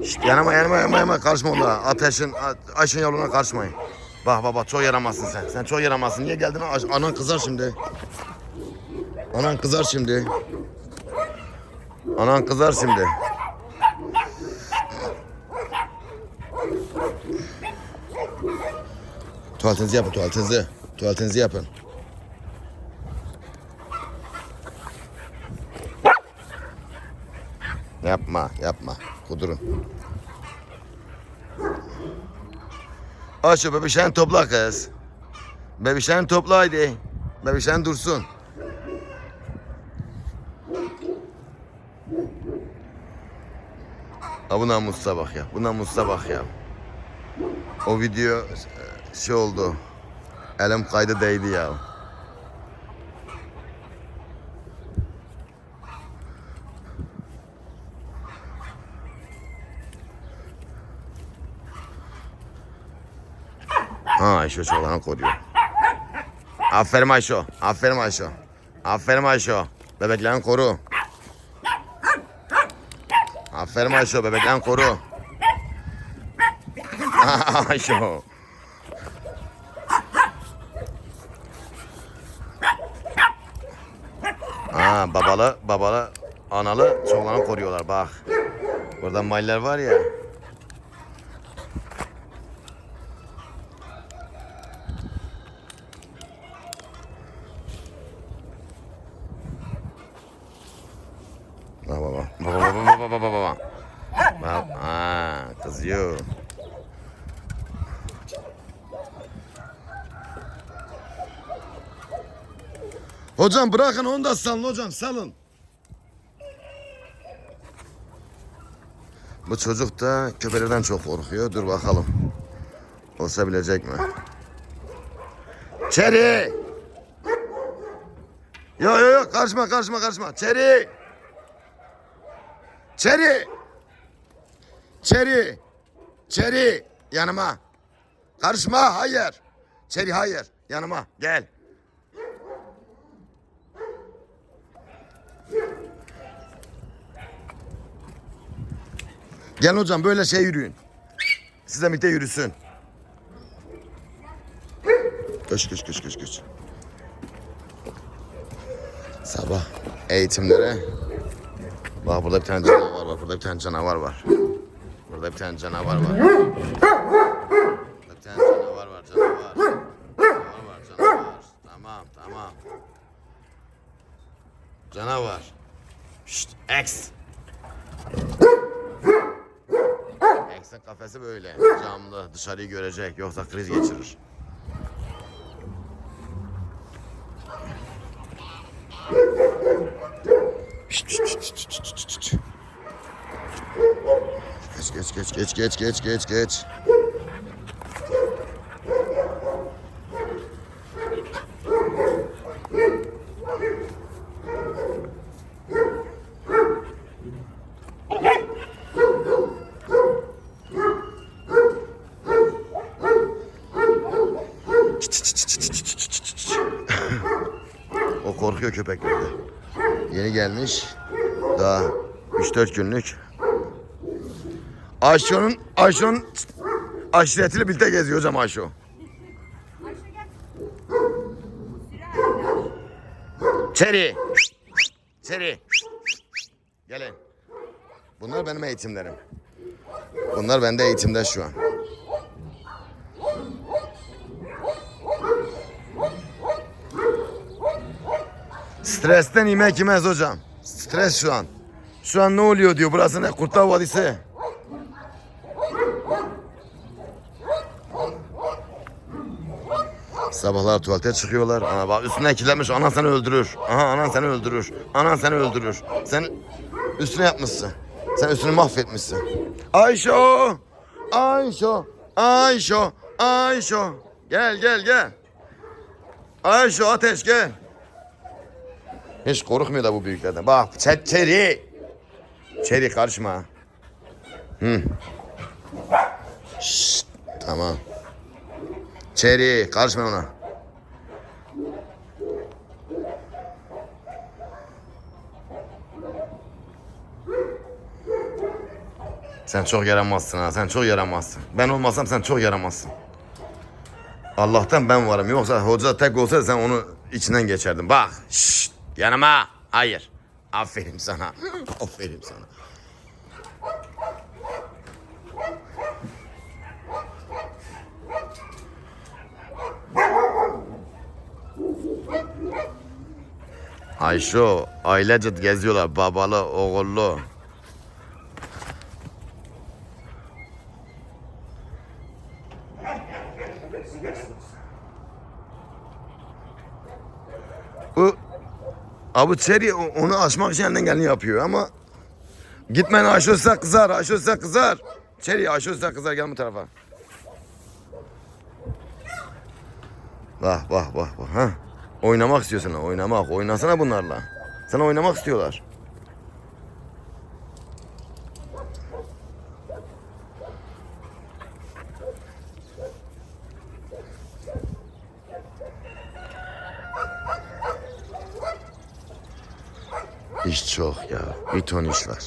Şşt, yanıma yanıma yanıma yanıma karışma onlara. Ateşin, a- Ayşen yavruna karışmayın. Bak bak bak çok yaramazsın sen. Sen çok yaramazsın. Niye geldin? Anan kızar şimdi. Anan kızar şimdi. Anan kızar şimdi. Tuvaletinizi yapın tuvaletinizi. Tuvaletinizi yapın. Yapma yapma. Kudurun. Aç şu bebişen topla kız. Bebişen topla haydi. Bebişen dursun. Ha bu namussa bak ya. Bu namussa bak ya. O video e, şey oldu. Elim kaydı değdi ya. Ha Ayşe çoğlanı koruyor. Aferin Ayşe. Aferin Ayşe. Aferin Ayşe. Bebeklerini koru. Aferin Ayşe. Bebeklerini koru. Ayşe. Ha babalı babalı analı çoğlanı koruyorlar bak. Burada mailler var ya. Bak bak bak. Bak bak bak bak bak bak bak. Bak aa kızıyor. Hocam bırakın onu da salın hocam salın. Bu çocuk da köpeklerden çok korkuyor. Dur bakalım. Olsa bilecek mi? Çeri! Yo yo yo karışma karışma karışma. Çeri! Çeri! Çeri! Çeri! Yanıma. Karışma hayır. Çeri hayır. Yanıma gel. Gel hocam böyle şey yürüyün. Size birlikte yürüsün. Koş koş koş koş koş. Sabah eğitimlere. Bak burada bir tane canavar var. Burada bir tane canavar var. Burada bir tane canavar var. Burada bir tane canavar var. Canavar. Canavar var. Canavar. Tamam tamam. Canavar. Şşt. X. X'in kafesi böyle. Camlı. Dışarıyı görecek. Yoksa kriz geçirir. Geç geç geç geç geç geç geç geç. O korkuyor köpeklerden. Yeni gelmiş. Daha 3-4 günlük. Ayşo'nun Ayşo'nun aşiretiyle birlikte geziyor hocam Ayşo. Çeri. Çeri. Gelin. Bunlar benim eğitimlerim. Bunlar bende eğitimde şu an. Stresten yemek yemez hocam. Stres şu an. Şu an ne oluyor diyor. Burası ne? Kurtlar Vadisi. Sabahlar tuvalete çıkıyorlar. Ana bak üstüne kirlenmiş. Anan seni öldürür. Aha anan seni öldürür. Anan seni öldürür. Sen üstüne yapmışsın. Sen üstünü mahvetmişsin. Ayşo! Ayşo! Ayşo! Ayşo! Gel gel gel. Ayşo ateş gel. Hiç korkmuyor da bu büyüklerden. Bak çeri. Çeri karışma. Hı. Şşt, tamam. Çeri karışma ona. Sen çok yaramazsın ha. Sen çok yaramazsın. Ben olmasam sen çok yaramazsın. Allah'tan ben varım. Yoksa hoca tek olsa sen onu içinden geçerdin. Bak. Şşt, yanıma. Hayır. Aferin sana. Aferin sana. Ayşo, ailece geziyorlar. Babalı, oğullu. Abu Çeri o- onu aşmak için elinden geleni yapıyor ama gitmeyin aşırsa kızar, aşırsa kızar. Çeri aşırsa kızar gel bu tarafa. Bak bak bak bak ha. Oynamak istiyorsun oynamak. Oynasana bunlarla. Sana oynamak istiyorlar. İş çok ya. Bir ton iş var.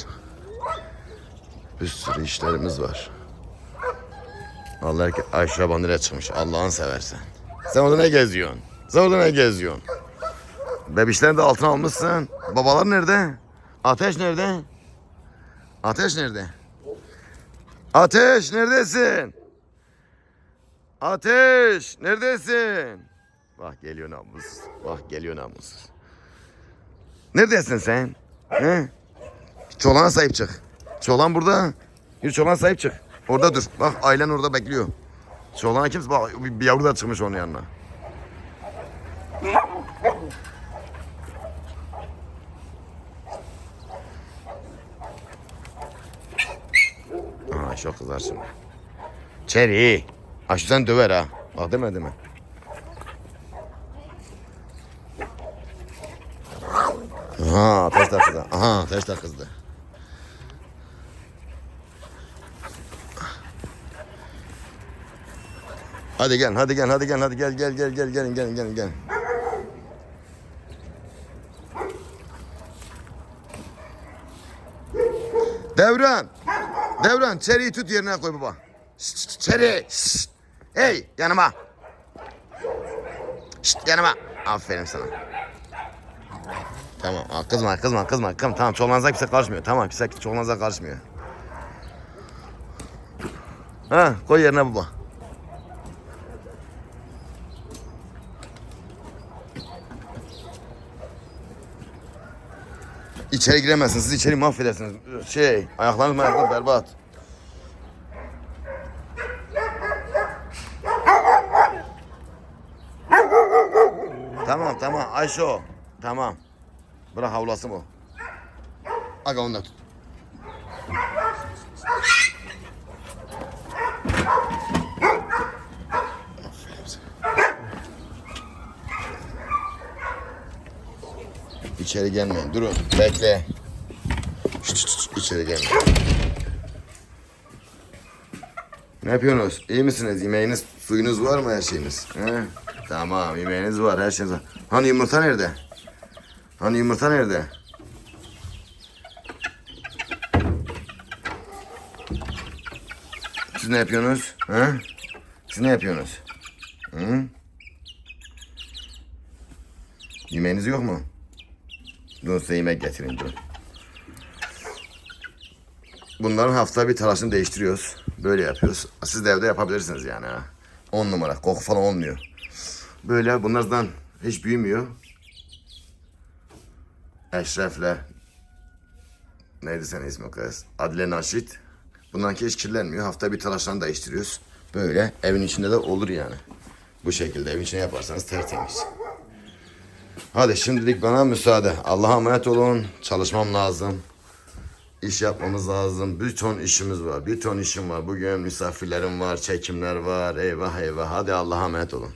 Bir sürü işlerimiz var. Allah ki Ayşe bandire çıkmış. Allah'ın seversen. Sen orada ne geziyorsun? Sen orada ne geziyorsun? Bebişlerini de altına almışsın. Babalar nerede? Ateş nerede? Ateş nerede? Ateş neredesin? Ateş neredesin? Bak geliyor namus. Bak geliyor namus. Neredesin sen? He? Çolana sahip çık. Çolan burada. Bir çolan sahip çık. Orada dur. Bak ailen orada bekliyor. Çolana kimse bak bir yavru da çıkmış onun yanına. Aa çok kızar şimdi. Çeri. Aşı sen döver ha. Bak demedi mi? Aha de kızdı. Aha de kızdı. Hadi gel, hadi gel, hadi gel, hadi gel, gel, gel, gel, gelin, gelin, gelin, gelin. Devran, Devran, çeriyi tut yerine koy baba. Şşt, çeri. Hey, yanıma. Şşt, yanıma. Aferin sana. Tamam, aa, kızma, kızma, kızma. Tamam, tamam, çoğunluğa kimse karışmıyor. Tamam, kimse çoğunluğa karışmıyor. Ha, koy yerine baba. İçeri giremezsiniz. Siz içeri mahvedersiniz. Şey, ayaklarınız ayaklarınız berbat. Tamam tamam Ayşe o. Tamam. Bırak havlasın o. Aga onu da tut. İçeri gelmeyin. Durun. Bekle. Şşt, şşt, içeri gelmeyin. Ne yapıyorsunuz? İyi misiniz? Yemeğiniz, suyunuz var mı her şeyiniz? He? Tamam, yemeğiniz var, her şeyiniz var. Hani yumurta nerede? Hani yumurta nerede? Siz ne yapıyorsunuz? He? Siz ne yapıyorsunuz? Hı? Yemeğiniz yok mu? Dur size yemek getireyim dur. Bunların hafta bir talaşını değiştiriyoruz. Böyle yapıyoruz. Siz de evde yapabilirsiniz yani ha. 10 numara. Koku falan olmuyor. Böyle bunlardan hiç büyümüyor. Eşref'le neydi senin ismi kız? Adile Naşit. Bunlarınki hiç kirlenmiyor. Hafta bir talaşlarını değiştiriyoruz. Böyle evin içinde de olur yani. Bu şekilde evin içine yaparsanız tertemiz. Hadi şimdilik bana müsaade. Allah'a emanet olun. Çalışmam lazım. İş yapmamız lazım. Bir ton işimiz var. Bir ton işim var. Bugün misafirlerim var, çekimler var. Eyvah eyvah. Hadi Allah'a emanet olun.